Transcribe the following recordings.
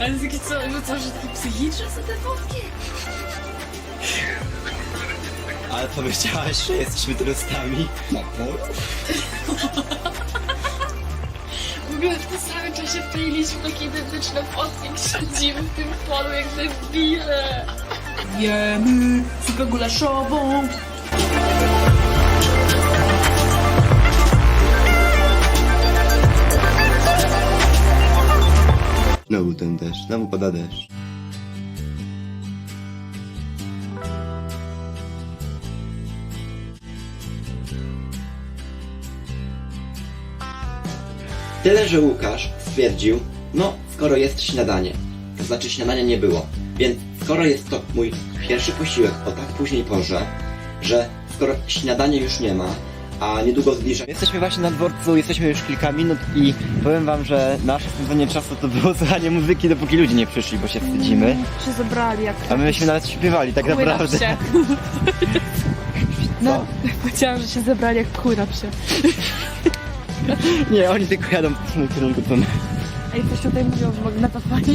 Ale jest takie co, że co, że takie psychiczne są te fotki? Ale powiedziałaś, że jesteśmy turystami na polu? W ogóle w tym samym czasie wkleiliśmy takie identyczne fotki, jak siedzimy w tym polu jak debile. Jemy zupę gulaszową. Znowu ten deszcz, znowu pada deszcz. Tyle, że Łukasz stwierdził, no skoro jest śniadanie, to znaczy śniadania nie było, więc skoro jest to mój pierwszy posiłek o tak późnej porze, że skoro śniadania już nie ma, a niedługo zbliża... Jesteśmy właśnie na dworcu, jesteśmy już kilka minut i powiem wam, że nasze spędzenie czasu to było słuchanie muzyki, dopóki ludzie nie przyszli, bo się wstydzimy. Się zebrali jak A myśmy nawet śpiewali, tak naprawdę. psie. No, powiedziałam, że się zebrali jak kury na psie. Nie, oni tylko jadą w tym kierunku, co my. Ej, coś tutaj mówią, w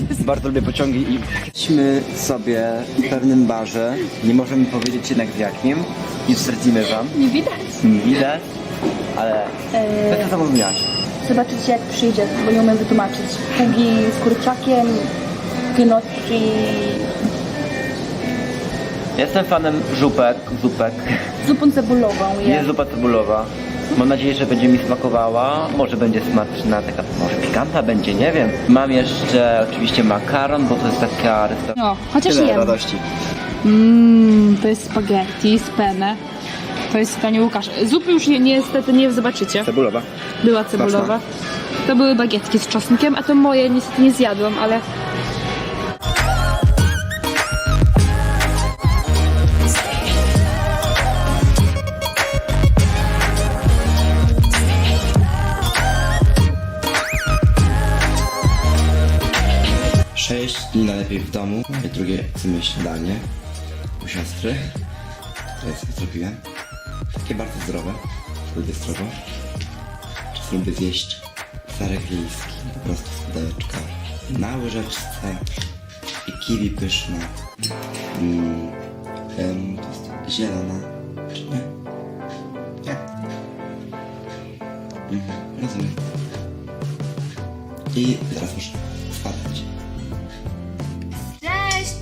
jest. Bardzo lubię pociągi i... Jesteśmy sobie w pewnym barze, nie możemy powiedzieć jednak w jakim, nie zdradzimy wam, Nie widać. nie widać, ale... Eee, Co to zamówiłaś? zobaczycie jak przyjdzie, bo nie umiem wytłumaczyć. Pugi z kurczakiem, gnocchi. Jestem fanem żupek, zupek. Zupą cebulową Jest je. zupa cebulowa. Mam nadzieję, że będzie mi smakowała. Może będzie smaczna, taka może pikanta będzie, nie wiem. Mam jeszcze oczywiście makaron, bo to jest taka restauracja. No, chociaż Tyle jem. radości. Mmm, to jest spaghetti z penne. To jest Panie Łukasz. Zupy już nie, niestety nie zobaczycie. Cebulowa. Była cebulowa. To były bagietki z czosnkiem, a to moje niestety nie zjadłam, ale najlepiej w domu. Drugie chcemy śniadanie u siostry. To jest co zrobiłem. Takie bardzo zdrowe. Lubię zdrowo. Czasem lubię zjeść serek wiejski. Po prostu z pudełeczka. Na łyżeczce. I kiwi pyszne. Mm, jest zielona. Czy nie? Nie. Mhm, rozumiem. I teraz muszę spadać.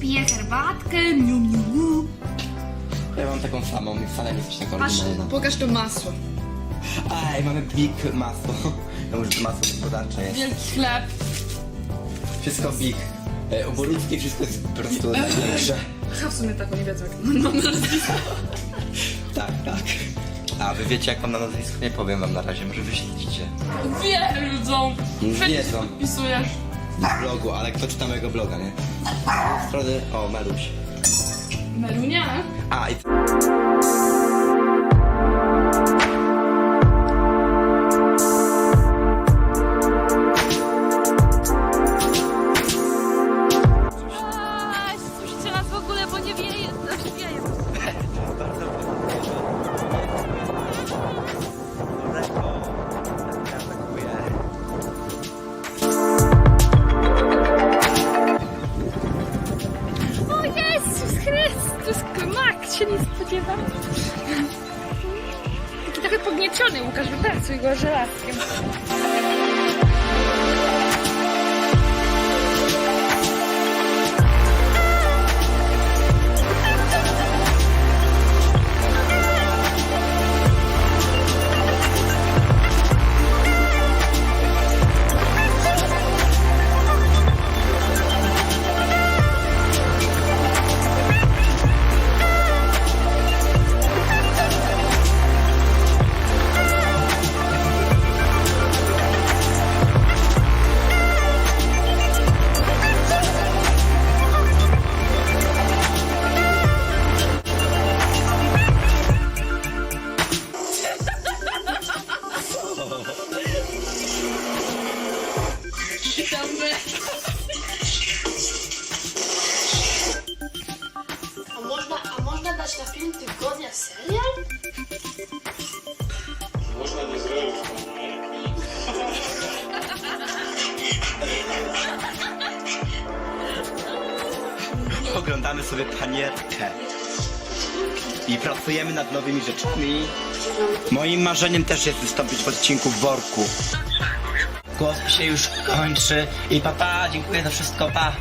Piję herbatkę, miu, miu. Ja mam taką samą, wcale nie jesteś taka Masz, oryginalna. pokaż to masło. Ej, mamy big masło. Ja może to masło gospodarcze jest. Wielki chleb. Wszystko big. E, wszystko jest po prostu. Aha, w sumie taką nie wiedzą jak mam nazwisko. Tak, tak. A wy wiecie jak mam na nazwisku? Nie powiem wam na razie, może wy się widzicie. Wiedzą. Wiedzą. Podpisujesz. Na blogu, ale kto czyta mojego bloga, nie? Strony, o, Meluś. Merunia. A, i... mak się nie spodziewam. Taki trochę pognieciony Łukasz, wypracuj go żelazkiem. A można dać na film tygodnia serial? oglądamy sobie panierkę. I pracujemy nad nowymi rzeczami. Moim marzeniem też jest wystąpić w odcinku w worku. Głos się już kończy i papa, dziękuję za wszystko, pa.